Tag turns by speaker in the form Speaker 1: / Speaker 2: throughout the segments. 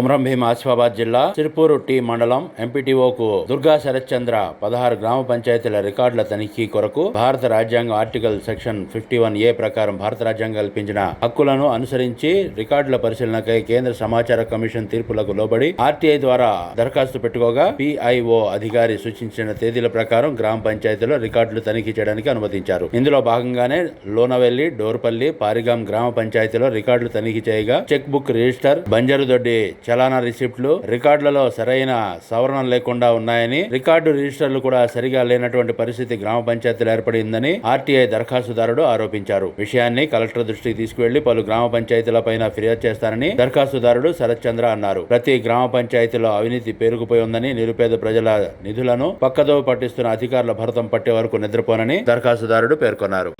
Speaker 1: కొమరం భీం ఆసిఫాబాద్ జిల్లా సిరిపూరు టి మండలం ఎంపీటీఓకు దుర్గా శరత్చంద్ర పదహారు గ్రామ పంచాయతీల రికార్డుల తనిఖీ కొరకు భారత రాజ్యాంగం article section fifty one A ప్రకారం భారత రాజ్యాంగం కల్పించిన హక్కులను అనుసరించి రికార్డుల పరిశీలనకై కేంద్ర సమాచార కమిషన్ తీర్పులకు లోబడి ఆర్టీఐ ద్వారా దరఖాస్తు పెట్టుకోగా పిఐఓ అధికారి సూచించిన తేదీల ప్రకారం గ్రామ పంచాయతీలో రికార్డులు తనిఖీ చేయడానికి అనుమతించారు. ఇందులో భాగంగానే లోనవెల్లి డోర్పల్లి పారిగాం గ్రామ పంచాయతీలో రికార్డులు తనిఖీ చేయగా చెక్ బుక్ రిజిస్టర్ బంజరుదొడ్డి చలానా రిసిప్ట్లు రికార్డులలో సరైన సవరణ లేకుండా ఉన్నాయని రికార్డు రిజిస్టర్లు కూడా సరిగా లేనటువంటి పరిస్థితి గ్రామ పంచాయతీలు ఏర్పడిందని ఆర్టీఐ దరఖాస్తుదారుడు ఆరోపించారు. విషయాన్ని కలెక్టర్ దృష్టికి తీసుకువెళ్ళి పలు గ్రామ పంచాయతీల పైన ఫిర్యాదు చేస్తారని దరఖాస్తుదారుడు శరత్ చంద్ర అన్నారు. ప్రతి గ్రామ పంచాయతీలో అవినీతి పేరుకుపోయిందని నిరుపేద ప్రజల నిధులను పక్కదోవ పట్టిస్తున్న అధికారుల భరతం పట్టే వరకు నిద్రపోనని దరఖాస్తుదారుడు పేర్కొన్నారు.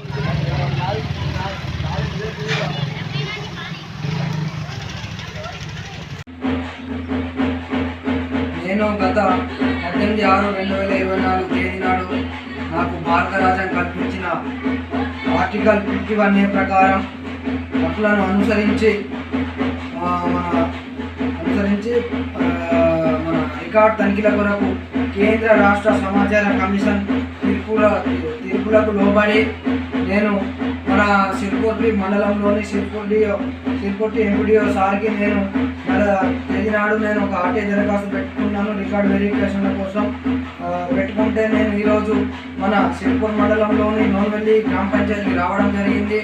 Speaker 2: నేను గత పద్దెనిమిది ఆరు రెండు వేల ఇరవై నాలుగు తేదీ నాడు నాకు భారత రాజ్యం కల్పించిన ఆర్టికల్ ఫిఫ్టీ వన్ ఏ ప్రకారం హక్కులను అనుసరించి మన అనుసరించి మన రికార్డ్ తనిఖీల కొరకు కేంద్ర రాష్ట్ర సమాచార కమిషన్ తీర్పుల తీర్పులకు లోబడి నేను మన సిరిపొట్టి మండలంలోని సిరిపొట్టి సిరిపొట్టి ఎంపీడీఓ సార్కి నేను మన తేదీ నాడు నేను ఒక ఆర్టీ దరఖాస్తు పెట్టుకున్నాను రికార్డ్ వెరిఫికేషన్ల కోసం. పెట్టుకుంటే నేను ఈరోజు మన సిరిపూర్ మండలంలోని నోన్వెల్లి గ్రామ పంచాయతీకి రావడం జరిగింది.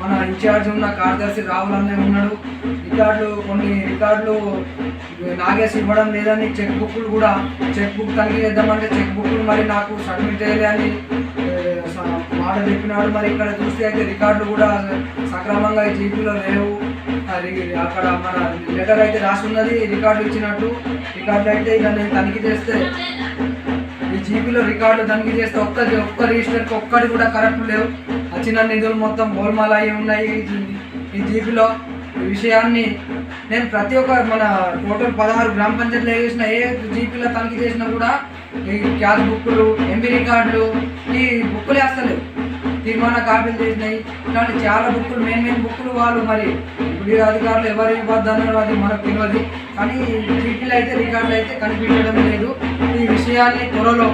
Speaker 2: మన ఇన్ఛార్జ్ ఉన్న కార్యదర్శి రావులనే ఉన్నాడు. రికార్డులు కొన్ని రికార్డులు నాగేసి ఇవ్వడం లేదని చెక్ బుక్లు కూడా చెక్ బుక్ తనిఖీ చేద్దామంటే చెక్ బుక్లు మరి నాకు సబ్మిట్ చేయాలి అని స- మాట చెప్పినాడు. మరి ఇక్కడ చూస్తే అయితే రికార్డులు కూడా సక్రమంగా ఈ జీపీలో లేవు. అది అక్కడ మన లెటర్ అయితే రాసి ఉన్నది రికార్డు ఇచ్చినట్టు. రికార్డులు అయితే ఇక నేను తనిఖీ చేస్తే ఈ జీపీలో రికార్డులు తనిఖీ చేస్తే ఒక్క ఒక్క రిజిస్టర్కి ఒక్కటి కూడా కరెక్ట్ లేవు. వచ్చిన నిధులు మొత్తం గోల్మాల అయి ఉన్నాయి. ఈ జీపీలో ఈ విషయాన్ని నేను ప్రతి ఒక్క మన టోటల్ పదహారు గ్రామ పంచాయతీలు చేసిన ఏ జీపీలో తనిఖీ చేసినా కూడా ఈ క్యాష్ బుక్కులు ఎంబీ రికార్డులు ఈ బుక్కులు వేస్తలేవు తీర్మాన కాపీలు చేసినాయి. ఇలాంటి చాలా బుక్కులు మెయిన్ మెయిన్ బుక్కులు వాళ్ళు మరి ఇప్పుడు అధికారులు ఎవరు ఇవ్వద్దన్నారు అది మనకు తెలియదు. కానీ జీపీలు అయితే రికార్డులు అయితే కనిపించడం లేదు. ఈ విషయాన్ని త్వరలో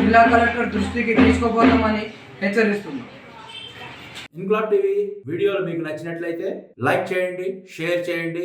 Speaker 2: జిల్లా కలెక్టర్ దృష్టికి తీసుకుపోతామని హెచ్చరిస్తున్నాం.
Speaker 1: ఇంక్లాబ్ టీవీ వీడియోలు మీకు నచ్చినట్లయితే లైక్ చేయండి షేర్ చేయండి.